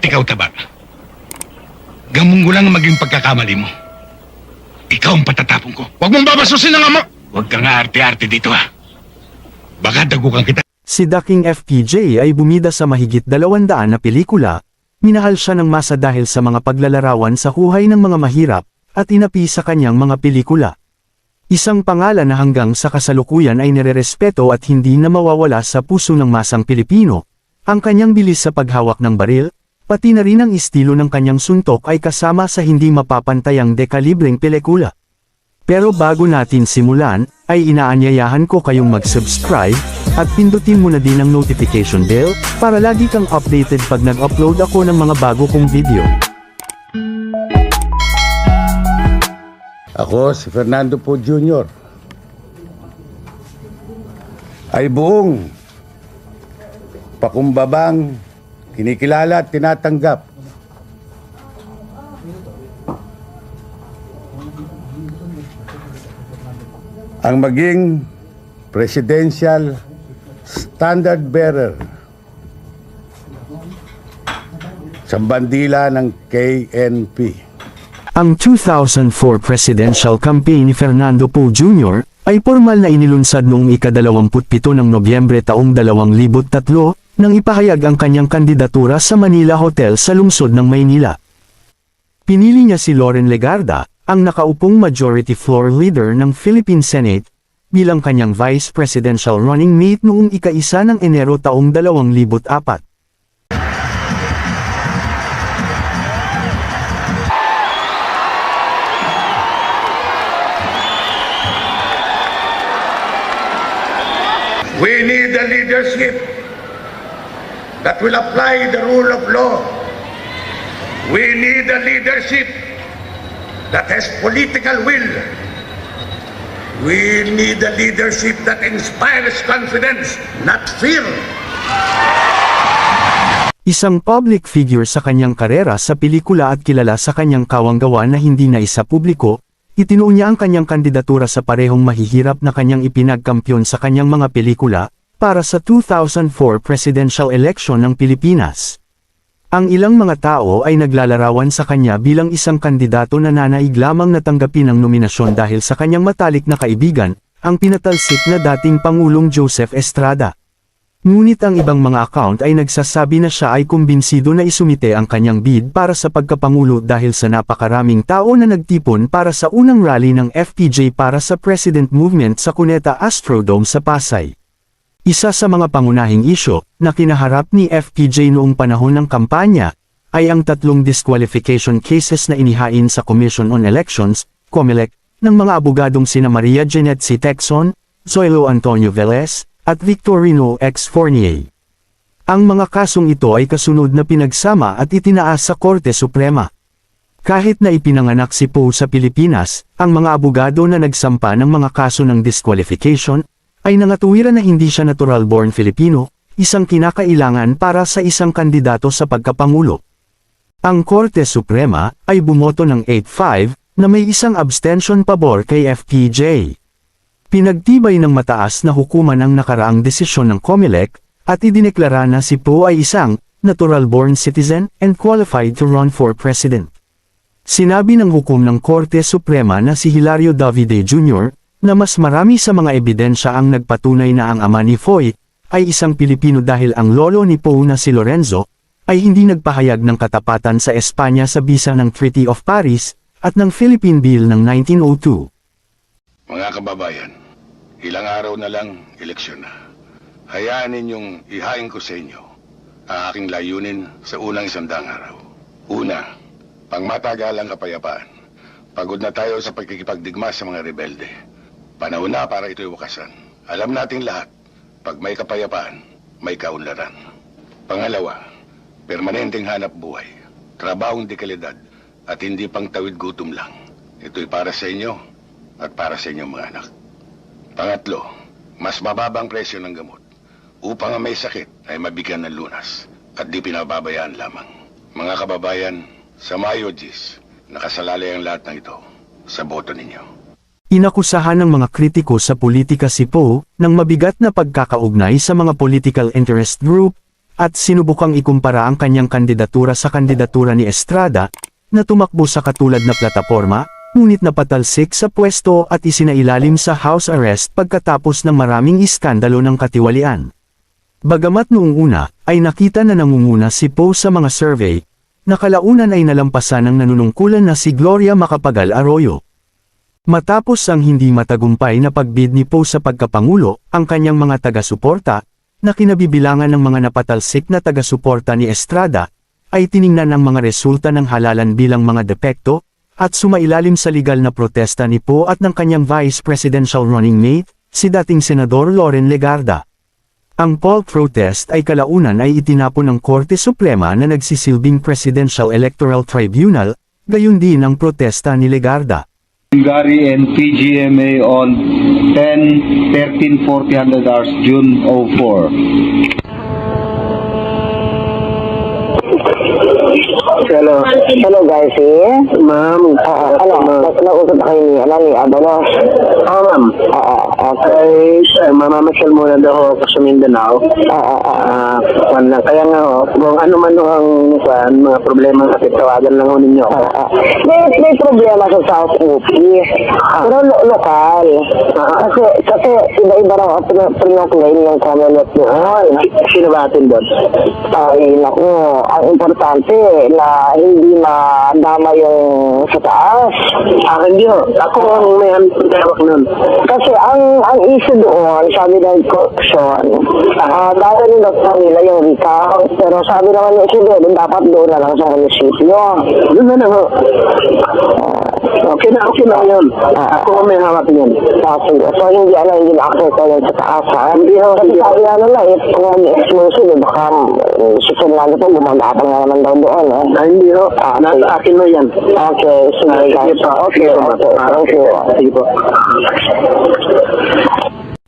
At ikaw, Tabak. Gamong ko lang ang maging pagkakamali mo. Ikaw ang patatapong ko. Huwag mong babasusin ang ama! Huwag ka nga arte-arte dito ha. Baka dagukan kita. Si Daking FPJ ay bumida sa mahigit dalawandaan na pelikula, minahal siya ng masa dahil sa mga paglalarawan sa huhay ng mga mahirap, at inapi sa kanyang mga pelikula. Isang pangalan na hanggang sa kasalukuyan ay nirerespeto at hindi na mawawala sa puso ng masang Pilipino. Ang kanyang bilis sa paghawak ng baril, pati na rin ang estilo ng kanyang suntok ay kasama sa hindi mapapantayang dekalibreng pelikula. Pero bago natin simulan, ay inaanyayahan ko kayong mag-subscribe, at pindutin mo na din ang notification bell, para lagi kang updated pag nag-upload ako ng mga bago kong video. Ako, si Fernando po Jr. Ay buong pakumbabang kinikilala at tinatanggap. Ang maging presidential standard bearer sa bandila ng KNP. Ang 2004 presidential campaign ni Fernando Poe Jr. ay formal na inilunsad noong ika-27 ng Nobyembre taong 2003 nang ipahayag ang kanyang kandidatura sa Manila Hotel sa lungsod ng Maynila. Pinili niya si Loren Legarda, ang nakaupong majority floor leader ng Philippine Senate, bilang kanyang vice presidential running mate noong ika-isa ng Enero taong 2004. We need a leadership that will apply the rule of law. We need a leadership that has political will. We need a leadership that inspires confidence, not fear. Isang public figure sa kanyang karera sa pelikula at kilala sa kanyang kawanggawa na hindi na isa publiko, itinuon niya ang kanyang kandidatura sa parehong mahihirap na kanyang ipinagkampiyon sa kanyang mga pelikula, para sa 2004 presidential election ng Pilipinas. Ang ilang mga tao ay naglalarawan sa kanya bilang isang kandidato na nanaig lamang natanggapin ang nominasyon dahil sa kanyang matalik na kaibigan, ang pinatalsik na dating Pangulong Joseph Estrada. Ngunit ang ibang mga account ay nagsasabi na siya ay kumbinsido na isumite ang kanyang bid para sa pagkapangulo dahil sa napakaraming tao na nagtipon para sa unang rally ng FPJ para sa President Movement sa Cuneta Astrodome sa Pasay. Isa sa mga pangunahing isyo na kinaharap ni FPJ noong panahon ng kampanya ay ang tatlong disqualification cases na inihain sa Commission on Elections, COMELEC, ng mga abogadong sina Maria Janet C. Texon, Zoilo Antonio Velez, at Victorino X. Fournier. Ang mga kasong ito ay kasunod na pinagsama at itinaas sa Korte Suprema. Kahit na ipinanganak si Poe sa Pilipinas, ang mga abogado na nagsampa ng mga kaso ng disqualification, ay nangatuwiran na hindi siya natural-born Filipino, isang kinakailangan para sa isang kandidato sa pagkapangulo. Ang Korte Suprema ay bumoto ng 8-5 na may isang abstention pabor kay FPJ. Pinagtibay ng mataas na hukuman ang nakaraang desisyon ng COMELEC at idineklara na si Poe ay isang natural-born citizen and qualified to run for president. Sinabi ng hukom ng Korte Suprema na si Hilario Davide Jr., na mas marami sa mga ebidensya ang nagpatunay na ang ama ni Foy, ay isang Pilipino dahil ang lolo ni Poe na si Lorenzo, ay hindi nagpahayag ng katapatan sa Espanya sa bisa ng Treaty of Paris, at ng Philippine Bill ng 1902. Mga kababayan, ilang araw na lang, eleksyon na. Hayaan ninyong ihain ko sa inyo ang aking layunin sa unang isandang araw. Una, pangmatagalang kapayapaan. Pagod na tayo sa pagkikipagdigma sa mga rebelde. Panahon na para ito'y wakasan. Alam nating lahat, pag may kapayapaan, may kaunlaran. Pangalawa, permanenteng hanap buhay, trabahong dekalidad, at hindi pang tawid gutom lang. Ito'y para sa inyo at para sa inyong mga anak. Pangatlo, mas mababang presyo ng gamot upang ang may sakit ay mabigyan ng lunas at di pinababayaan lamang. Mga kababayan, sa Mayo 10, nakasalalay ang lahat ng ito sa boto ninyo. Inakusahan ng mga kritiko sa politika si Poe ng mabigat na pagkakaugnay sa mga political interest group at sinubukang ikumpara ang kanyang kandidatura sa kandidatura ni Estrada, na tumakbo sa katulad na plataporma, ngunit napatalsik sa pwesto at isinailalim sa house arrest pagkatapos ng maraming iskandalo ng katiwalian. Bagamat noong una, ay nakita na nangunguna si Poe sa mga survey, nakalaunan ay nalampasan ng nanunungkulan na si Gloria Macapagal Arroyo. Matapos ang hindi matagumpay na pagbid ni Poe sa pagkapangulo, ang kanyang mga taga-suporta, na kinabibilangan ng mga napatalsik na taga-suporta ni Estrada, ay tiningnan ang mga resulta ng halalan bilang mga depekto, at sumailalim sa legal na protesta ni Poe at ng kanyang vice presidential running mate, si dating Senador Loren Legarda. Ang poll protest ay kalaunan ay itinapon ng Korte Suprema na nagsisilbing Presidential Electoral Tribunal, gayon din ang protesta ni Legarda. Gary and PGMA on 10, 13, 40 hours, June 04. Hello. Hello, guys. Eh? Ma'am. Ah, ano, na- nausap na kayo ni, ano, ni Abanos. Ah, ma'am. Ah, ah, okay. Uh, mamamasyal muna daw ako sa Mindanao. Ah, ah, ah. ah kwan lang. Kaya nga, oh, kung ano man ho ang kwan, mga problema kasi tawagan lang ho ninyo. Ah, ah. May, may problema sa South UP. Pero lo- lokal. Kasi, kasi iba-iba raw ang pin- pinoklaim ng Commonwealth doon. Sino ba atin doon? Ay, naku, ang importante na hindi madama yung sa taas. Ah, hindi ho. Ako ang may hawak nun. Kasi ang ang issue doon, sabi ng corruption, ah, dahil nila sa nila yung recount, pero sabi naman ng issue doon, dapat doon na lang sa munisipyo. Doon na lang ho. Okay na, okay na yun. Ako ang may hawak yun. Ah, sige. So, hindi ano, hindi na ako ito yung sa taas, ha? Hindi ho. Kasi sabi ano lang, eh, kung exclusive, eh, baka eh, susunod po, gumagapan nga naman daw doon, eh. Ah, hindi ho. Ah, nasa akin mo yan. Okay, sige, guys. Okay, okay. Thank you. Sige po.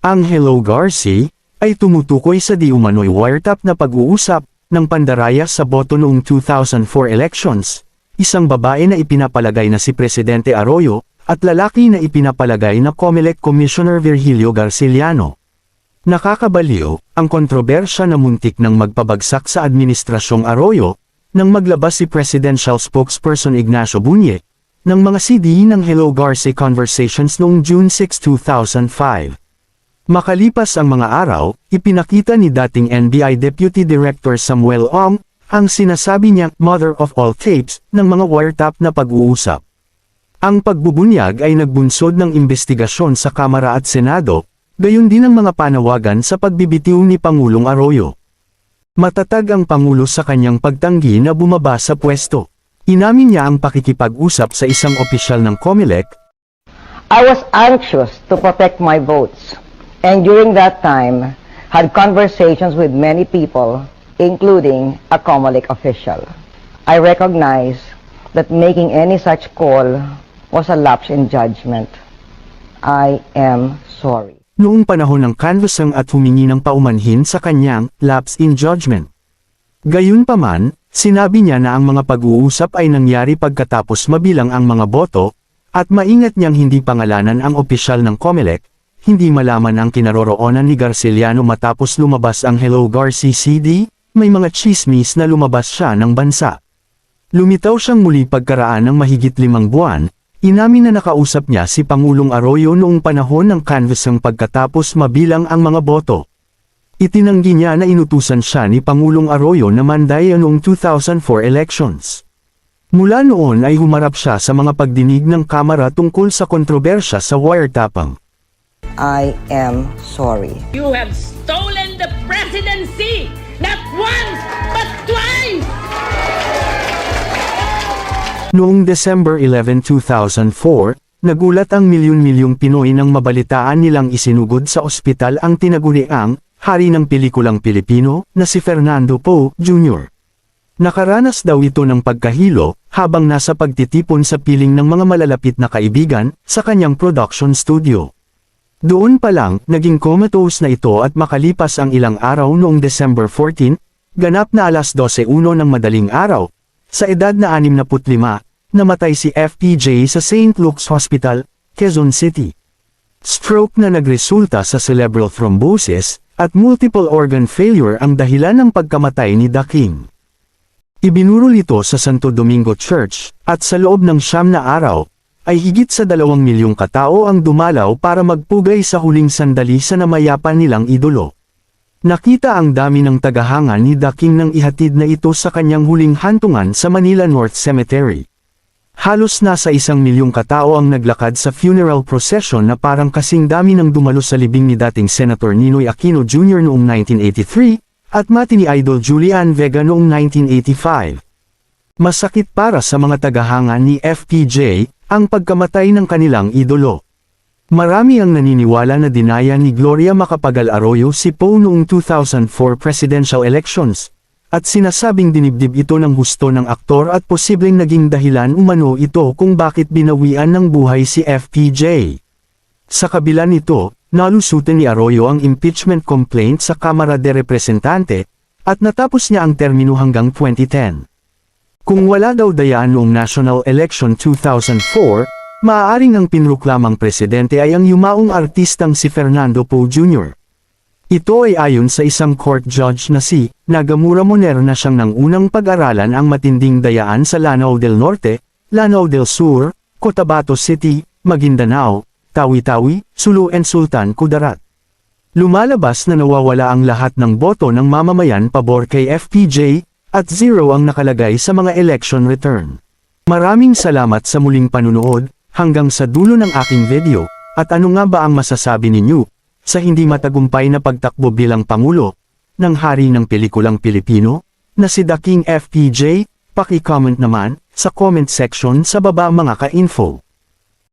Ang Hello Garci, ay tumutukoy sa di umano'y wiretap na pag-uusap, ng pandaraya sa boto noong 2004 elections, isang babae na ipinapalagay na si Presidente Arroyo, at lalaki na ipinapalagay na COMELEC Commissioner Virgilio Garciliano. Nakakabaliw, ang kontrobersya na muntik ng magpabagsak sa Administrasyong Arroyo, nang maglabas si Presidential Spokesperson Ignacio Bunye, ng mga CD ng Hello Garci Conversations noong June 6, 2005. Makalipas ang mga araw, ipinakita ni dating NBI Deputy Director Samuel Ong, ang sinasabi niyang mother of all tapes ng mga wiretap na pag-uusap. Ang pagbubunyag ay nagbunsod ng investigasyon sa Kamara at Senado, gayon din ang mga panawagan sa pagbibitiw ni Pangulong Arroyo. Matatag ang Pangulo sa kanyang pagtanggi na bumaba sa pwesto. Inamin niya ang pakikipag-usap sa isang opisyal ng COMELEC I was anxious to protect my votes, and during that time, had conversations with many people, including a Comelec official. I recognize that making any such call was a lapse in judgment. I am sorry. Noong panahon ng canvassang at humingi ng paumanhin sa kanyang lapse in judgment. Gayunpaman, sinabi niya na ang mga pag-uusap ay nangyari pagkatapos mabilang ang mga boto, at maingat niyang hindi pangalanan ang opisyal ng COMELEC, hindi malaman ang kinaroroonan ni Garciliano matapos lumabas ang Hello Garci CD, may mga chismis na lumabas siya ng bansa. Lumitaw siyang muli pagkaraan ng mahigit limang buwan, inamin na nakausap niya si Pangulong Arroyo noong panahon ng canvassang pagkatapos mabilang ang mga boto. Itinanggi niya na inutusan siya ni Pangulong Arroyo na mandaya noong 2004 elections. Mula noon ay humarap siya sa mga pagdinig ng Kamara tungkol sa kontrobersya sa wiretapping. I am sorry. You have stolen the presidency, not once, Noong December 11, 2004, nagulat ang milyon-milyong Pinoy nang mabalitaan nilang isinugod sa ospital ang tinaguriang hari ng pelikulang Pilipino na si Fernando Poe Jr. Nakaranas daw ito ng pagkahilo habang nasa pagtitipon sa piling ng mga malalapit na kaibigan sa kanyang production studio. Doon pa lang, naging comatose na ito at makalipas ang ilang araw noong December 14, ganap na alas 12.01 ng madaling araw, sa edad na 65, namatay si FPJ sa St. Luke's Hospital, Quezon City. Stroke na nagresulta sa cerebral thrombosis, at multiple organ failure ang dahilan ng pagkamatay ni The King. Ibinurol ito sa Santo Domingo Church, at sa loob ng siyam na araw, ay higit sa dalawang milyong katao ang dumalaw para magpugay sa huling sandali sa namayapan nilang idolo. Nakita ang dami ng tagahanga ni The King nang ihatid na ito sa kanyang huling hantungan sa Manila North Cemetery. Halos nasa isang milyong katao ang naglakad sa funeral procession na parang kasing dami ng dumalo sa libing ni dating Senator Ninoy Aquino Jr. noong 1983, at mati ni Idol Julian Vega noong 1985. Masakit para sa mga tagahanga ni FPJ, ang pagkamatay ng kanilang idolo. Marami ang naniniwala na dinaya ni Gloria Macapagal Arroyo si Poe noong 2004 presidential elections, at sinasabing dinibdib ito ng gusto ng aktor at posibleng naging dahilan umano ito kung bakit binawian ng buhay si FPJ. Sa kabila nito, nalusutin ni Arroyo ang impeachment complaint sa Kamara de Representante, at natapos niya ang termino hanggang 2010. Kung wala daw dayaan noong national election 2004, maaaring ang pinroklamang presidente ay ang yumaong artistang si Fernando Poe Jr. Ito ay ayon sa isang court judge na si Nagamura Monero na siyang nang unang pag-aralan ang matinding dayaan sa Lanao del Norte, Lanao del Sur, Cotabato City, Maguindanao, Tawi-Tawi, Sulu and Sultan Kudarat. Lumalabas na nawawala ang lahat ng boto ng mamamayan pabor kay FPJ, at zero ang nakalagay sa mga election return. Maraming salamat sa muling panunood, hanggang sa dulo ng aking video, at ano nga ba ang masasabi ninyo, sa hindi matagumpay na pagtakbo bilang Pangulo, ng hari ng pelikulang Pilipino, na si The King FPJ, paki-comment naman, sa comment section sa baba mga ka-info.